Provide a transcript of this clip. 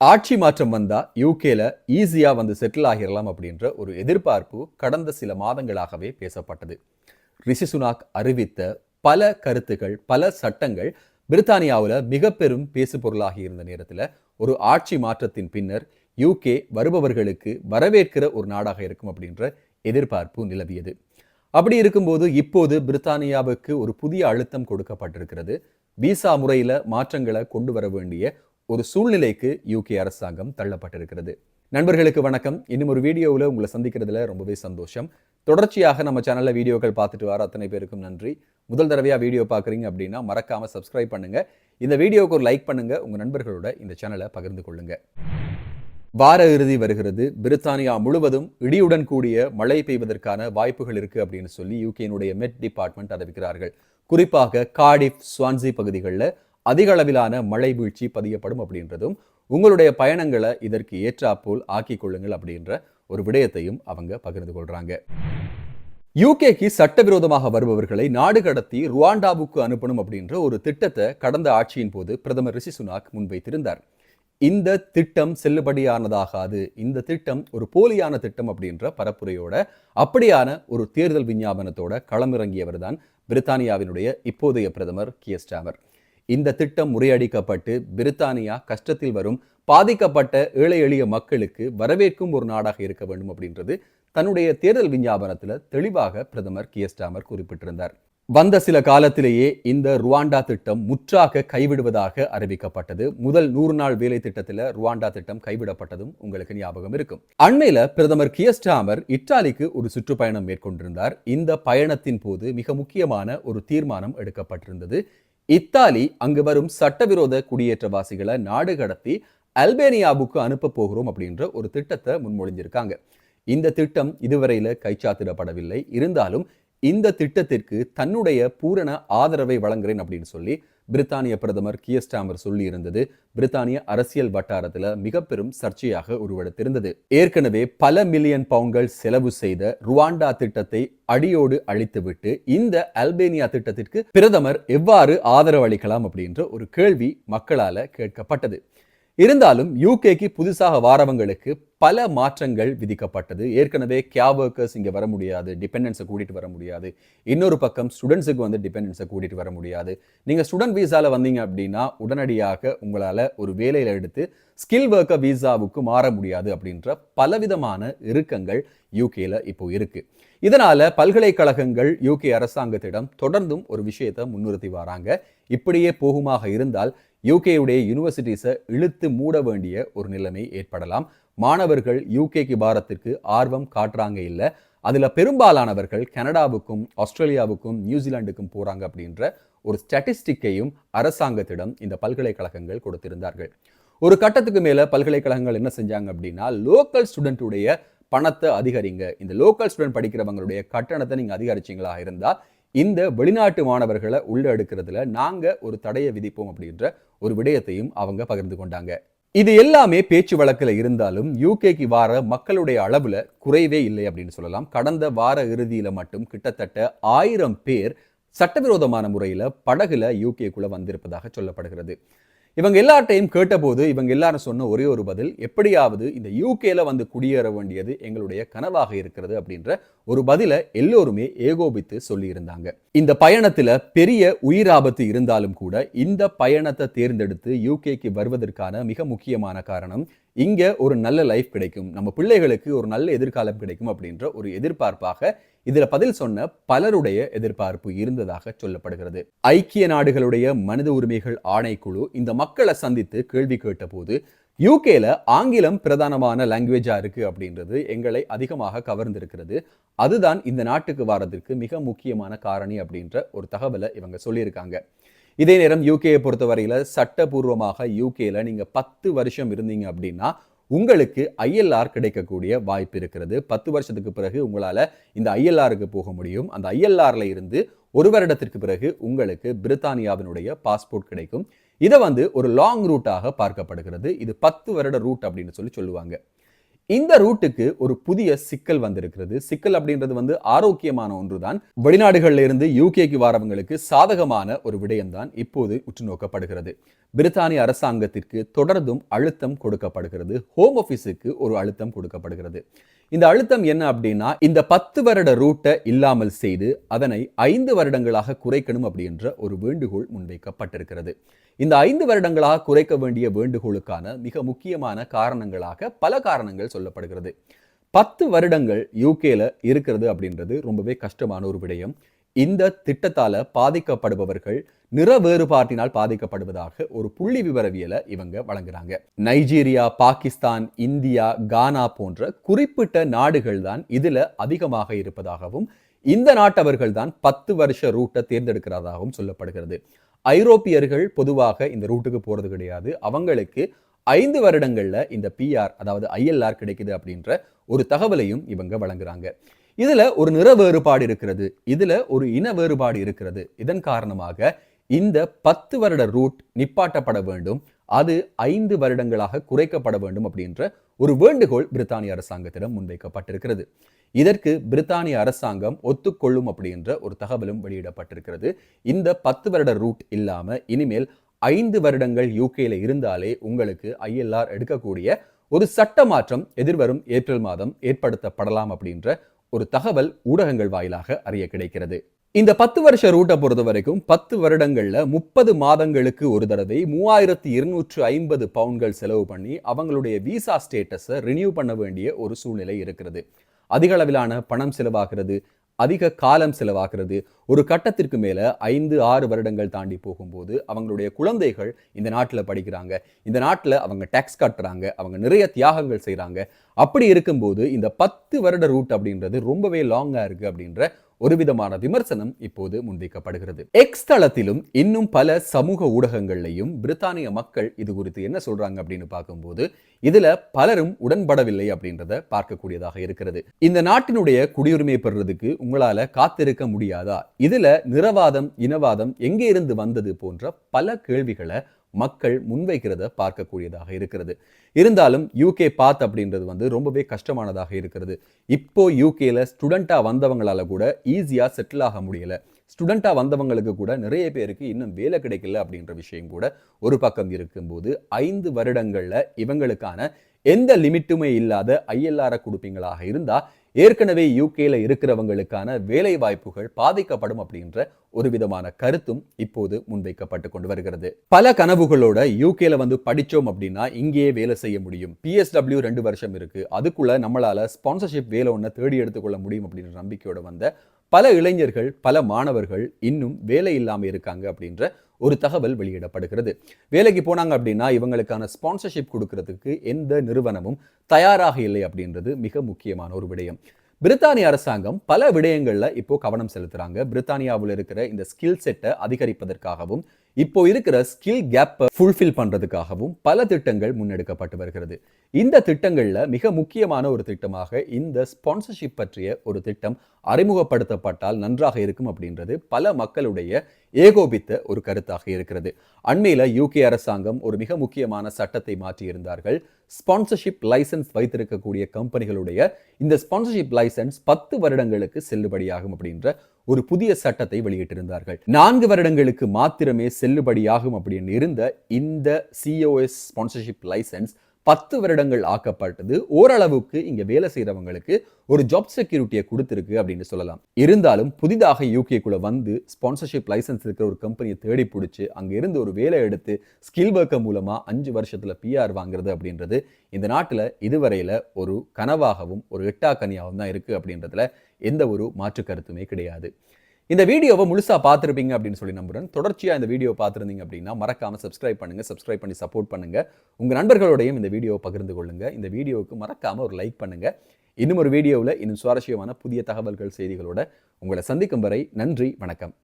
ஆட்சி மாற்றம் வந்தா யூகேல ஈஸியா வந்து செட்டில் ஆகிடலாம் அப்படின்ற ஒரு எதிர்பார்ப்பு கடந்த சில மாதங்களாகவே பேசப்பட்டது. ரிஷி சுனாக் அறிவித்த பல கருத்துக்கள் பல சட்டங்கள் பிரித்தானியாவில் மிக பெரும் பேசு பொருளாகி இருந்த நேரத்தில் ஒரு ஆட்சி மாற்றத்தின் பின்னர் யூகே வருபவர்களுக்கு வரவேற்கிற ஒரு நாடாக இருக்கும் அப்படின்ற எதிர்பார்ப்பு நிலவியது. அப்படி இருக்கும்போது இப்போது பிரித்தானியாவுக்கு ஒரு புதிய அழுத்தம் கொடுக்கப்பட்டிருக்கிறது. விசா முறையில் மாற்றங்களை கொண்டு வர வேண்டிய ஒரு சூழ்நிலைக்கு யூகே அரசாங்கம் தள்ளப்பட்டிருக்கிறது. நண்பர்களுக்கு வணக்கம். இன்னும் ஒரு வீடியோவில் உங்களை சந்திக்கிறதுல ரொம்பவே சந்தோஷம். தொடர்ச்சியாக நம்ம சேனலில் வீடியோக்கள் பார்த்துட்டு வர அத்தனை பேருக்கும் நன்றி. முதல் தடவையாக வீடியோ பார்க்குறீங்க அப்படின்னா மறக்காமல் சப்ஸ்கிரைப் பண்ணுங்கள் இந்த வீடியோவுக்கு ஒரு லைக் பண்ணுங்கள் உங்கள் நண்பர்களோட இந்த சேனலை பகிர்ந்து கொள்ளுங்கள் வார இறுதி வருகிறது. பிரித்தானியா முழுவதும் இடியுடன் கூடிய மழை பெய்வதற்கான வாய்ப்புகள் இருக்குது அப்படின்னு சொல்லி யூகேனுடைய மெட் டிபார்ட்மெண்ட் அறிவிக்கிறார்கள். குறிப்பாக காடிஃப் ஸ்வான்சி பகுதிகளில் அதிக அளவிலான மழை வீழ்ச்சி பதியப்படும் அப்படின்றதும் உங்களுடைய பயணங்களை இதற்கு ஏற்றாப்போல் ஆக்கிக் கொள்ளுங்கள் அப்படின்ற ஒரு விடயத்தையும் அவங்க பகிர்ந்து கொள்றாங்க. யூகேக்கு சட்டவிரோதமாக வருபவர்களை நாடு கடத்தி ருவாண்டாவுக்கு அனுப்பணும் அப்படின்ற ஒரு திட்டத்தை கடந்த ஆட்சியின் போது பிரதமர் ரிஷி சுனாக் முன்வைத்திருந்தார். இந்த திட்டம் செல்லுபடியானதாகாது இந்த திட்டம் ஒரு போலியான திட்டம் அப்படின்ற பரப்புரையோட அப்படியான ஒரு தேர்தல் விஞ்ஞாபனத்தோட களமிறங்கியவர் தான் பிரித்தானியாவினுடைய இப்போதைய பிரதமர் கியஸ்டாமர் இந்த திட்டம் முறையடிக்கப்பட்டு பிரித்தானியா கஷ்டத்தில் வரும் பாதிக்கப்பட்ட ஏழை எளிய மக்களுக்கு வரவேற்கும் ஒரு நாடாக இருக்க வேண்டும் அப்படின்றது தன்னுடைய தேர்தல் விஞ்ஞாபனத்தில் தெளிவாக பிரதமர் கியஸ்டாமர் குறிப்பிட்டிருந்தார். வந்த சில காலத்திலேயே இந்த ருவாண்டா திட்டம் முற்றாக கைவிடுவதாக அறிவிக்கப்பட்டது. முதல் நூறு நாள் வேலை திட்டத்தில் ருவாண்டா திட்டம் கைவிடப்பட்டதும் உங்களுக்கு ஞாபகம் இருக்கும். அண்மையில பிரதமர் கியஸ்டாமர் இத்தாலிக்கு ஒரு சுற்றுப்பயணம் மேற்கொண்டிருந்தார். இந்த பயணத்தின் போது மிக முக்கியமான ஒரு தீர்மானம் எடுக்கப்பட்டிருந்தது. இத்தாலி அங்கு வரும் சட்டவிரோத குடியேற்றவாசிகளை நாடு கடத்தி அல்பேனியாவுக்கு அனுப்ப போகிறோம் அப்படின்ற ஒரு திட்டத்தை முன்மொழிஞ்சிருக்காங்க. இந்த திட்டம் இதுவரையில கைச்சாத்திடப்படவில்லை. இருந்தாலும் இந்த திட்டத்திற்கு தன்னுடைய பூரண ஆதரவை வழங்குறேன் அப்படின்னு சொல்லி பிரித்தானிய பிரதமர் கியஸ்டாமர் சொல்லி இருந்தது பிரித்தானிய அரசியல் வட்டாரத்துல மிக பெரும் சர்ச்சையாக உருவெடுத்திருந்தது. ஏற்கனவே பல மில்லியன் பவுண்ட்கள் செலவு செய்த ருவாண்டா திட்டத்தை அடியோடு அழித்துவிட்டு இந்த அல்பேனியா திட்டத்திற்கு பிரதமர் எவ்வாறு ஆதரவு அளிக்கலாம் அப்படின்ற ஒரு கேள்வி மக்களால கேட்கப்பட்டது. இருந்தாலும் யூகேக்கு புதுசாக வாரவங்களுக்கு பல மாற்றங்கள் விதிக்கப்பட்டது. ஏற்கனவே கியா ஒர்க்கர்ஸ் இங்கே வர முடியாது டிபெண்டன்ஸை கூட்டிகிட்டு வர முடியாது. இன்னொரு பக்கம் ஸ்டூடெண்ட்ஸுக்கு வந்து டிபெண்டன்ஸை கூட்டிட்டு வர முடியாது. நீங்கள் ஸ்டூடெண்ட் வீசாவில் வந்தீங்க அப்படின்னா உடனடியாக உங்களால் ஒரு வேலையில் எடுத்து ஸ்கில் ஒர்க்கர் வீசாவுக்கு மாற முடியாது அப்படின்ற பலவிதமான இறுக்கங்கள் யூகேல இப்போ இருக்கு. இதனால பல்கலைக்கழகங்கள் யூகே அரசாங்கத்திடம் தொடர்ந்தும் ஒரு விஷயத்தை முன்னிறுத்தி வராங்க. இப்படியே போகுமாக இருந்தால் யூகேயுடைய யூனிவர்சிட்டிஸை இழுத்து மூட வேண்டிய ஒரு நிலைமை ஏற்படலாம். மாணவர்கள் யூகேக்கு பாரத்திற்கு ஆர்வம் காட்டுறாங்க இல்லை. அதில் பெரும்பாலானவர்கள் கனடாவுக்கும் ஆஸ்திரேலியாவுக்கும் நியூசிலாண்டுக்கும் போகிறாங்க அப்படின்ற ஒரு ஸ்டாட்டிஸ்டிக்கையும் அரசாங்கத்திடம் இந்த பல்கலைக்கழகங்கள் கொடுத்திருந்தார்கள். ஒரு கட்டத்துக்கு மேலே பல்கலைக்கழகங்கள் என்ன செஞ்சாங்க அப்படின்னா லோக்கல் ஸ்டூடெண்ட்டுடைய பணத்தை அதிகரிங்க. இந்த லோக்கல் ஸ்டூடெண்ட் படிக்கிறவங்களுடைய கட்டணத்தை நீங்கள் அதிகரிச்சிங்களா இருந்தால் இந்த வெளிநாட்டு மாணவர்களை உள்ள எடுக்கிறதுல நாங்கள் ஒரு தடையை விதிப்போம் அப்படின்ற ஒரு விடயத்தையும் அவங்க பகிர்ந்து கொண்டாங்க. இது எல்லாமே பேச்சு வழக்கில் இருந்தாலும் யூகேக்கு வார மக்களுடைய அளவுல குறைவே இல்லை அப்படின்னு சொல்லலாம். கடந்த வார இறுதியில மட்டும் கிட்டத்தட்ட ஆயிரம் பேர் சட்டவிரோதமான முறையில் படகுல யூகேக்குள்ளே வந்திருப்பதாக சொல்லப்படுகிறது. இவங்க எல்லார்ட்டையும் கேட்டபோது இவங்க எல்லாரும் சொன்ன ஒரே ஒரு பதில் எப்படியாவது இந்த யூகேல வந்து குடியேற வேண்டியது எங்களுடைய கனவாக இருக்கிறது அப்படின்ற ஒரு பதில எல்லோருமே ஏகோபித்து சொல்லியிருந்தாங்க. இந்த பயணத்துல பெரிய உயிராபத்து இருந்தாலும் கூட இந்த பயணத்தை தேர்ந்தெடுத்து யூகேக்கு வருவதற்கான மிக முக்கியமான காரணம் இங்கே ஒரு நல்ல லைஃப் கிடைக்கும். நம்ம பிள்ளைகளுக்கு ஒரு நல்ல எதிர்காலம் கிடைக்கும் அப்படின்ற ஒரு எதிர்பார்ப்பாக இதுல பதில் சொன்ன பலருடைய எதிர்பார்ப்பு இருந்ததாக சொல்லப்படுகிறது. ஐக்கிய நாடுகளுடைய மனித உரிமைகள் ஆணைக்குழு இந்த மக்களை சந்தித்து கேள்வி கேட்டபோது யூகேல ஆங்கிலம் பிரதானமான லாங்குவேஜா இருக்கு அப்படின்றது எங்களை அதிகமாக கவர்ந்திருக்கிறது. அதுதான் இந்த நாட்டுக்கு வாரதற்கு மிக முக்கியமான காரணி அப்படின்ற ஒரு தகவலை இவங்க சொல்லியிருக்காங்க. இதே நேரம் யூகேயை பொறுத்தவரையில் சட்டபூர்வமாக யூகேயில் நீங்கள் பத்து வருஷம் இருந்தீங்க அப்படின்னா உங்களுக்கு ஐஎல்ஆர் கிடைக்கக்கூடிய வாய்ப்பு இருக்கிறது. பத்து வருஷத்துக்கு பிறகு உங்களால் இந்த ஐஎல்ஆருக்கு போக முடியும். அந்த ஐஎல்ஆர்ல இருந்து ஒரு வருடத்திற்கு பிறகு உங்களுக்கு பிரித்தானியாவினுடைய பாஸ்போர்ட் கிடைக்கும். இதை வந்து ஒரு லாங் ரூட்டாக பார்க்கப்படுகிறது. இது பத்து வருட ரூட் அப்படின்னு சொல்லி சொல்லுவாங்க. இந்த ரூட்டுக்கு ஒரு புதிய சிக்கல் வந்திருக்கிறது. சிக்கல் அப்படின்றது வந்து ஆரோக்கியமான ஒன்றுதான். வெளிநாடுகளில் இருந்து யூகேக்கு வரவங்களுக்கு சாதகமான ஒரு விடயம்தான் இப்போது உற்று நோக்கப்படுகிறது பிரித்தானிய அரசாங்கத்திற்கு தொடர்ந்தும் அழுத்தம் கொடுக்கப்படுகிறது. ஹோம் ஆஃபீஸுக்கு ஒரு அழுத்தம் கொடுக்கப்படுகிறது. இந்த அழுத்தம் என்ன அப்படின்னா இந்த பத்து வருட ரூட்டை இல்லாமல் செய்து அதனை ஐந்து வருடங்களாக குறைக்கணும் அப்படின்ற ஒரு வேண்டுகோள் முன்வைக்கப்பட்டிருக்கிறது. இந்த ஐந்து வருடங்களாக குறைக்க வேண்டிய வேண்டுகோளுக்கான மிக முக்கியமான காரணங்களாக பல காரணங்கள் சொல்லப்படுகிறது. பத்து வருடங்கள் யூகேல இருக்கிறது அப்படின்றது ரொம்பவே கஷ்டமான ஒரு விடயம். இந்த திட்டத்தால பாதிக்கப்படுபவர்கள் நிற வேறுபாட்டினால் பாதிக்கப்படுவதாக ஒரு புள்ளி விவரவியலை இவங்க வழங்குறாங்க. நைஜீரியா பாகிஸ்தான் இந்தியா கானா போன்ற குறிப்பிட்ட நாடுகள் தான் இதுல அதிகமாக இருப்பதாகவும் இந்த நாட்டவர்கள் தான் பத்து வருஷ ரூட்டை தேர்ந்தெடுக்கிறதாகவும் சொல்லப்படுகிறது. ஐரோப்பியர்கள் பொதுவாக இந்த ரூட்டுக்கு போறது கிடையாது. அவங்களுக்கு ஐந்து வருடங்கள்ல இந்த பிஆர் அதாவது ஐஎல்ஆர் கிடைக்குது அப்படின்ற ஒரு தகவலையும் இவங்க வழங்குறாங்க. இதுல ஒரு நிற வேறுபாடு இருக்கிறது. இதுல ஒரு இன வேறுபாடு இருக்கிறது. இதன் காரணமாக இந்த பத்து வருட ரூட் நிப்பாட்டப்பட வேண்டும். அது ஐந்து வருடங்களாக குறைக்கப்பட வேண்டும் அப்படின்ற ஒரு வேண்டுகோள் பிரித்தானிய அரசாங்கத்திடம் முன்வைக்கப்பட்டிருக்கிறது. இதற்கு பிரித்தானிய அரசாங்கம் ஒத்துக்கொள்ளும் அப்படின்ற ஒரு தகவலும் வெளியிடப்பட்டிருக்கிறது. இந்த பத்து வருட ரூட் இல்லாம இனிமேல் ஐந்து வருடங்கள் யூகேல இருந்தாலே உங்களுக்கு ஐஎல்ஆர் எடுக்கக்கூடிய ஒரு சட்ட மாற்றம் எதிர்வரும் ஏப்ரல் மாதம் ஏற்படுத்தப்படலாம் அப்படின்ற ஒரு தகவல் ஊடகங்கள் வாயிலாக அறிய கிடைக்கிறது. இந்த பத்து வருஷ ரூட்டை பொறுத்த வரைக்கும் பத்து வருடங்களில் முப்பது மாதங்களுக்கு ஒரு தடவை மூவாயிரத்தி இருநூற்று ஐம்பது பவுன்கள் செலவு பண்ணி அவங்களுடைய விசா ஸ்டேட்டஸை ரினியூ பண்ண வேண்டிய ஒரு சூழ்நிலை இருக்கிறது. அதிக அளவிலான பணம் செலவாகிறது. அதிக காலம் செலவாகிறது. ஒரு கட்டத்திற்கு மேலே ஐந்து ஆறு வருடங்கள் தாண்டி போகும்போது அவங்களுடைய குழந்தைகள் இந்த நாட்டில் படிக்கிறாங்க. இந்த நாட்டில் அவங்க டேக்ஸ் கட்டுறாங்க. அவங்க நிறைய தியாகங்கள் செய்கிறாங்க அப்படி இருக்கும்போது இந்த பத்து வருட ரூட் அப்படின்றது ரொம்பவே லாங்காக இருக்குது அப்படின்ற ஒரு விதமான விமர்சனம் இப்போது முன்வைக்கப்படுகிறது. எக்ஸ் தளத்திலும் இன்னும் பல சமூக ஊடகங்கள்லையும் பிரித்தானிய மக்கள் இது குறித்து என்ன சொல்றாங்க அப்படின்னு பார்க்கும்போது இதுல பலரும் உடன்படவில்லை அப்படின்றத பார்க்கக்கூடியதாக இருக்கிறது. இந்த நாட்டினுடைய குடியுரிமை பெறுறதுக்கு உங்களால காத்திருக்க முடியாதா? இதுல நிறவாதம் இனவாதம் எங்கே இருந்து வந்தது போன்ற பல கேள்விகளை மக்கள் முன்வைக்கிறத பார்க்கக்கூடியதாக இருக்கிறது. இருந்தாலும் யூகே பாத் அப்படின்றது வந்து ரொம்பவே கஷ்டமானதாக இருக்கிறது. இப்போ யூகேல ஸ்டூடெண்ட்டாக வந்தவங்களால கூட ஈஸியாக செட்டில் ஆக முடியல. ஸ்டூடெண்ட்டாக வந்தவங்களுக்கு கூட நிறைய பேருக்கு இன்னும் வேலை கிடைக்கல அப்படின்ற விஷயம் கூட ஒரு பக்கம் இருக்கும்போது ஐந்து வருடங்களில் இவங்களுக்கான எந்த லிமிட்டுமே இல்லாத ஐஎல்ஆரை கொடுப்பீங்களாக இருந்தால் ஏற்கனவே யூகேல இருக்கிறவங்களுக்கான வேலை வாய்ப்புகள் பாதிக்கப்படும் அப்படின்ற ஒரு விதமான கருத்தும் இப்போது முன்வைக்கப்பட்டு கொண்டு வருகிறது. பல கனவுகளோட யூகேல வந்து படிச்சோம் அப்படின்னா இங்கேயே வேலை செய்ய முடியும். பிஎஸ்டபிள்யூ ரெண்டு வருஷம் இருக்கு. அதுக்குள்ள நம்மளால ஸ்பான்சர்ஷிப் வேலை ஒன்று தேடி எடுத்துக்கொள்ள முடியும் அப்படின்ற நம்பிக்கையோட வந்த பல இளைஞர்கள் பல மாணவர்கள் இன்னும் வேலை இல்லாமல் இருக்காங்க அப்படின்ற ஒரு தகவல் வெளியிடப்படுகிறது. வேலைக்கு போனாங்க அப்படின்னா இவங்களுக்கான ஸ்பான்சர்ஷிப் கொடுக்கறதுக்கு எந்த நிறுவனமும் தயாராக இல்லை அப்படின்றது மிக முக்கியமான ஒரு விடயம். பிரித்தானிய அரசாங்கம் பல விடயங்களில் இப்போ கவனம் செலுத்துறாங்க. பிரித்தானியாவில் இருக்கிற இந்த ஸ்கில் செட்டை அதிகரிப்பதற்காகவும் இப்போ இருக்கிற ஸ்கில் கேப்பை ஃபுல்ஃபில் பண்ணுறதுக்காகவும் பல திட்டங்கள் முன்னெடுக்கப்பட்டு வருகிறது. இந்த திட்டங்கள்ல மிக முக்கியமான ஒரு திட்டமாக இந்த ஸ்பான்சர்ஷிப் பற்றிய ஒரு திட்டம் அறிமுகப்படுத்தப்பட்டால் நன்றாக இருக்கும் அப்படின்றது பல மக்களுடைய ஏகோபித்த ஒரு கருத்தாக இருக்கிறது. அண்மையில யூகே அரசாங்கம் ஒரு மிக முக்கியமான சட்டத்தை மாற்றியிருந்தார்கள். ஸ்பான்சர்ஷிப் லைசன்ஸ் வைத்திருக்கக்கூடிய கம்பெனிகளுடைய இந்த ஸ்பான்சர்ஷிப் லைசன்ஸ் பத்து வருடங்களுக்கு செல்லுபடியாகும் அப்படின்ற ஒரு புதிய சட்டத்தை வெளியிட்டிருந்தார்கள். நான்கு வருடங்களுக்கு மாத்திரமே செல்லுபடியாகும் அப்படின்னு இருந்த இந்த சிஓஎஸ் ஸ்பான்சர்ஷிப் லைசன்ஸ் பத்து வருடங்கள் ஆக்கப்பட்டது. ஓரளவுக்கு இங்க வேலை செய்யறவங்களுக்கு ஒரு ஜாப் செக்யூரிட்டியை கொடுத்துருக்கு அப்படின்னு சொல்லலாம். இருந்தாலும் புதிதாக யூகேக்குள்ள வந்து ஸ்பான்சர்ஷிப் லைசன்ஸ் இருக்கிற ஒரு கம்பெனியை தேடி பிடிச்சி அங்க இருந்து ஒரு வேலை எடுத்து ஸ்கில் ஒர்க்கர் மூலமா அஞ்சு வருஷத்துல பிஆர் வாங்குறது அப்படின்றது இந்த நாட்டுல இதுவரையில ஒரு கனவாகவும் ஒரு எட்டா கனியாகவும் தான் இருக்கு அப்படின்றதுல எந்த ஒரு மாற்று கருத்துமே கிடையாது. இந்த வீடியோவை முழுசாக பார்த்துருப்பீங்க அப்படின்னு சொல்லி நம்புறேன். தொடர்ச்சியாக இந்த வீடியோ பார்த்துருந்தீங்க அப்படின்னா மறக்காமல் சப்ஸ்கிரைப் பண்ணுங்கள் சப்ஸ்கிரைப் பண்ணி சப்போர்ட் பண்ணுங்க. உங்கள் நண்பர்களோடையும் இந்த வீடியோவை பகிர்ந்து கொள்ளுங்கள் இந்த வீடியோவுக்கு மறக்காமல் ஒரு லைக் பண்ணுங்க. இன்னும் ஒரு வீடியோவில் இன்னும் சுவாரஸ்யமான புதிய தகவல்கள் செய்திகளோட உங்களை சந்திக்கும் வரை நன்றி வணக்கம்.